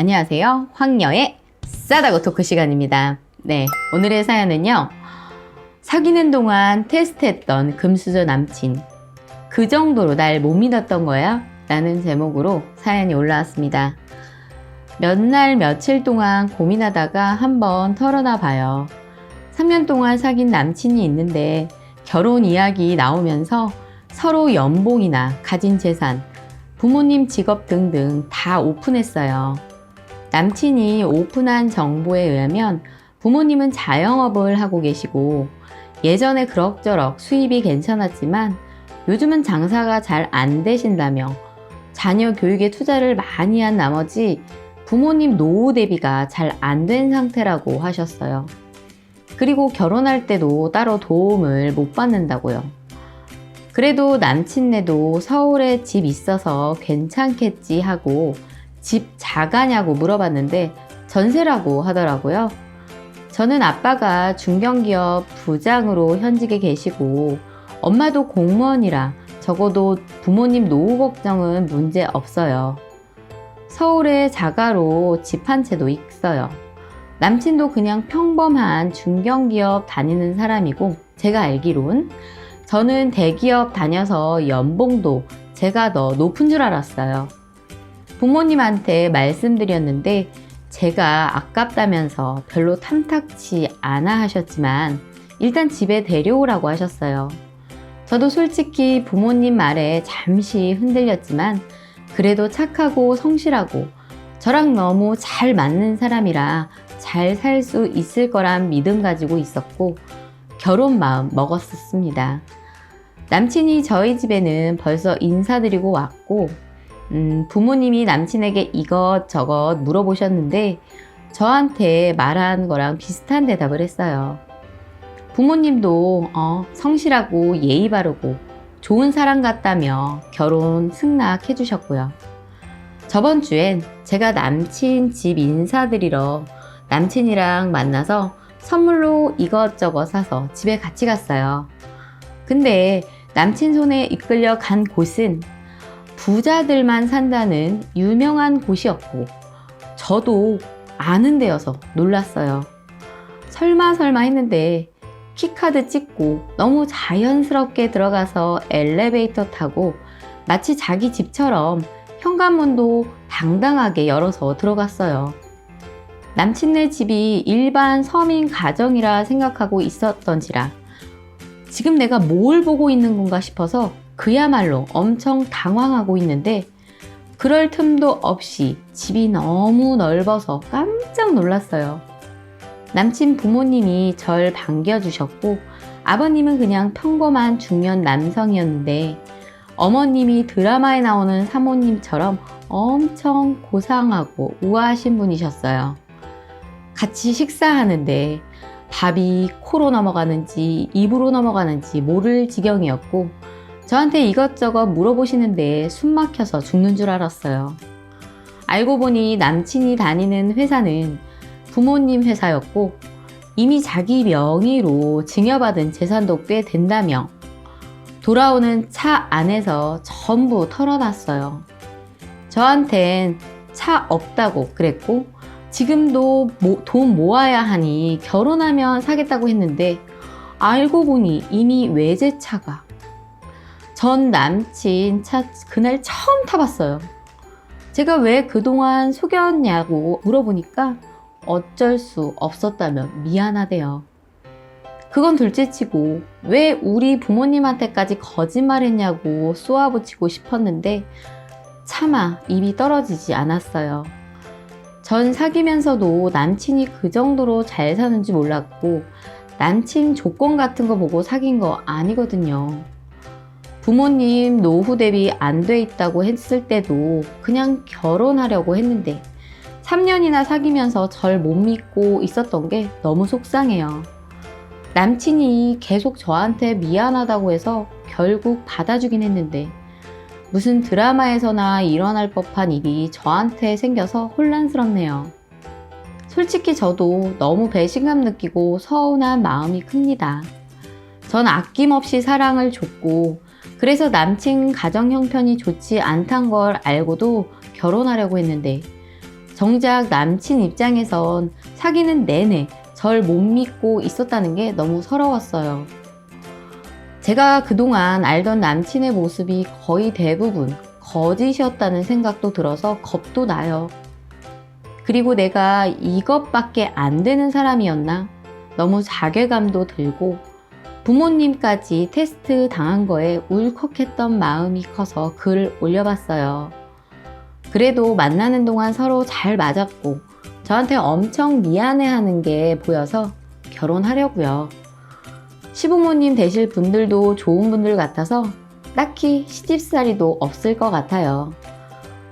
안녕하세요. 황녀의 싸다고 토크 시간입니다. 네, 오늘의 사연은요. 사귀는 동안 테스트했던 금수저 남친. 그 정도로 날 못 믿었던 거야? 라는 제목으로 사연이 올라왔습니다. 몇 날 며칠 동안 고민하다가 한번 털어놔 봐요. 3년 동안 사귄 남친이 있는데 결혼 이야기 나오면서 서로 연봉이나 가진 재산, 부모님 직업 등등 다 오픈했어요. 남친이 오픈한 정보에 의하면 부모님은 자영업을 하고 계시고 예전에 그럭저럭 수입이 괜찮았지만 요즘은 장사가 잘 안 되신다며 자녀 교육에 투자를 많이 한 나머지 부모님 노후 대비가 잘 안 된 상태라고 하셨어요. 그리고 결혼할 때도 따로 도움을 못 받는다고요. 그래도 남친네도 서울에 집 있어서 괜찮겠지 하고 집 자가냐고 물어봤는데 전세라고 하더라고요. 저는 아빠가 중견기업 부장으로 현직에 계시고 엄마도 공무원이라 적어도 부모님 노후 걱정은 문제 없어요. 서울에 자가로 집 한 채도 있어요. 남친도 그냥 평범한 중견기업 다니는 사람이고 제가 알기론 저는 대기업 다녀서 연봉도 제가 더 높은 줄 알았어요. 부모님한테 말씀드렸는데 제가 아깝다면서 별로 탐탁치 않아 하셨지만 일단 집에 데려오라고 하셨어요. 저도 솔직히 부모님 말에 잠시 흔들렸지만 그래도 착하고 성실하고 저랑 너무 잘 맞는 사람이라 잘 살 수 있을 거란 믿음 가지고 있었고 결혼 마음 먹었었습니다. 남친이 저희 집에는 벌써 인사드리고 왔고 음, 부모님이 남친에게 이것저것 물어보셨는데 저한테 말한 거랑 비슷한 대답을 했어요. 부모님도 어, 성실하고 예의 바르고 좋은 사람 같다며 결혼 승낙해 주셨고요. 저번 주엔 제가 남친 집 인사드리러 남친이랑 만나서 선물로 이것저것 사서 집에 같이 갔어요. 근데 남친 손에 이끌려 간 곳은 부자들만 산다는 유명한 곳이었고 저도 아는 데여서 놀랐어요. 설마 설마 했는데 키카드 찍고 너무 자연스럽게 들어가서 엘리베이터 타고 마치 자기 집처럼 현관문도 당당하게 열어서 들어갔어요. 남친네 집이 일반 서민 가정이라 생각하고 있었던지라 지금 내가 뭘 보고 있는 건가 싶어서 그야말로 엄청 당황하고 있는데 그럴 틈도 없이 집이 너무 넓어서 깜짝 놀랐어요. 남친 부모님이 절 반겨주셨고 아버님은 그냥 평범한 중년 남성이었는데 어머님이 드라마에 나오는 사모님처럼 엄청 고상하고 우아하신 분이셨어요. 같이 식사하는데 밥이 코로 넘어가는지 입으로 넘어가는지 모를 지경이었고 저한테 이것저것 물어보시는데 숨 막혀서 죽는 줄 알았어요. 알고 보니 남친이 다니는 회사는 부모님 회사였고 이미 자기 명의로 증여받은 재산도 꽤 된다며 돌아오는 차 안에서 전부 털어놨어요. 저한텐 차 없다고 그랬고 지금도 모, 돈 모아야 하니 결혼하면 사겠다고 했는데 알고 보니 이미 외제차가 전 남친 차 그날 처음 타봤어요. 제가 왜 그동안 속였냐고 물어보니까 어쩔 수 없었다며 미안하대요. 그건 둘째치고 왜 우리 부모님한테까지 거짓말했냐고 쏘아붙이고 싶었는데 차마 입이 떨어지지 않았어요. 전 사귀면서도 남친이 그 정도로 잘 사는지 몰랐고 남친 조건 같은 거 보고 사귄 거 아니거든요. 부모님 노후 대비 안 돼 있다고 했을 때도 그냥 결혼하려고 했는데 3년이나 사귀면서 절 못 믿고 있었던 게 너무 속상해요. 남친이 계속 저한테 미안하다고 해서 결국 받아주긴 했는데 무슨 드라마에서나 일어날 법한 일이 저한테 생겨서 혼란스럽네요. 솔직히 저도 너무 배신감 느끼고 서운한 마음이 큽니다. 전 아낌없이 사랑을 줬고 그래서 남친 가정 형편이 좋지 않단 걸 알고도 결혼하려고 했는데 정작 남친 입장에선 사귀는 내내 절 못 믿고 있었다는 게 너무 서러웠어요. 제가 그동안 알던 남친의 모습이 거의 대부분 거짓이었다는 생각도 들어서 겁도 나요. 그리고 내가 이것밖에 안 되는 사람이었나? 너무 자괴감도 들고 부모님까지 테스트 당한 거에 울컥했던 마음이 커서 글을 올려봤어요. 그래도 만나는 동안 서로 잘 맞았고 저한테 엄청 미안해하는 게 보여서 결혼하려고요. 시부모님 되실 분들도 좋은 분들 같아서 딱히 시집살이도 없을 것 같아요.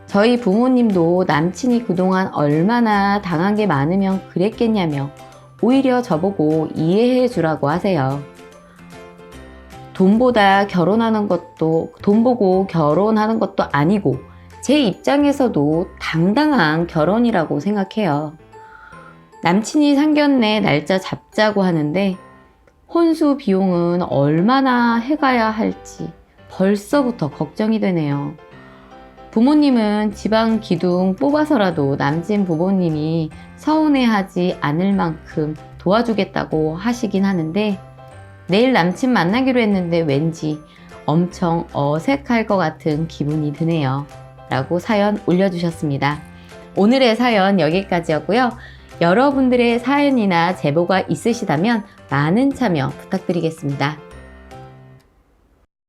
저희 부모님도 남친이 그동안 얼마나 당한 게 많으면 그랬겠냐며 오히려 저보고 이해해 주라고 하세요. 돈보다 결혼하는 것도, 돈 보고 결혼하는 것도 아니고, 제 입장에서도 당당한 결혼이라고 생각해요. 남친이 상견례 날짜 잡자고 하는데, 혼수 비용은 얼마나 해가야 할지 벌써부터 걱정이 되네요. 부모님은 지방 기둥 뽑아서라도 남친 부모님이 서운해하지 않을 만큼 도와주겠다고 하시긴 하는데 내일 남친 만나기로 했는데 왠지 엄청 어색할 것 같은 기분이 드네요. 라고 사연 올려주셨습니다. 오늘의 사연 여기까지였고요. 여러분들의 사연이나 제보가 있으시다면 많은 참여 부탁드리겠습니다.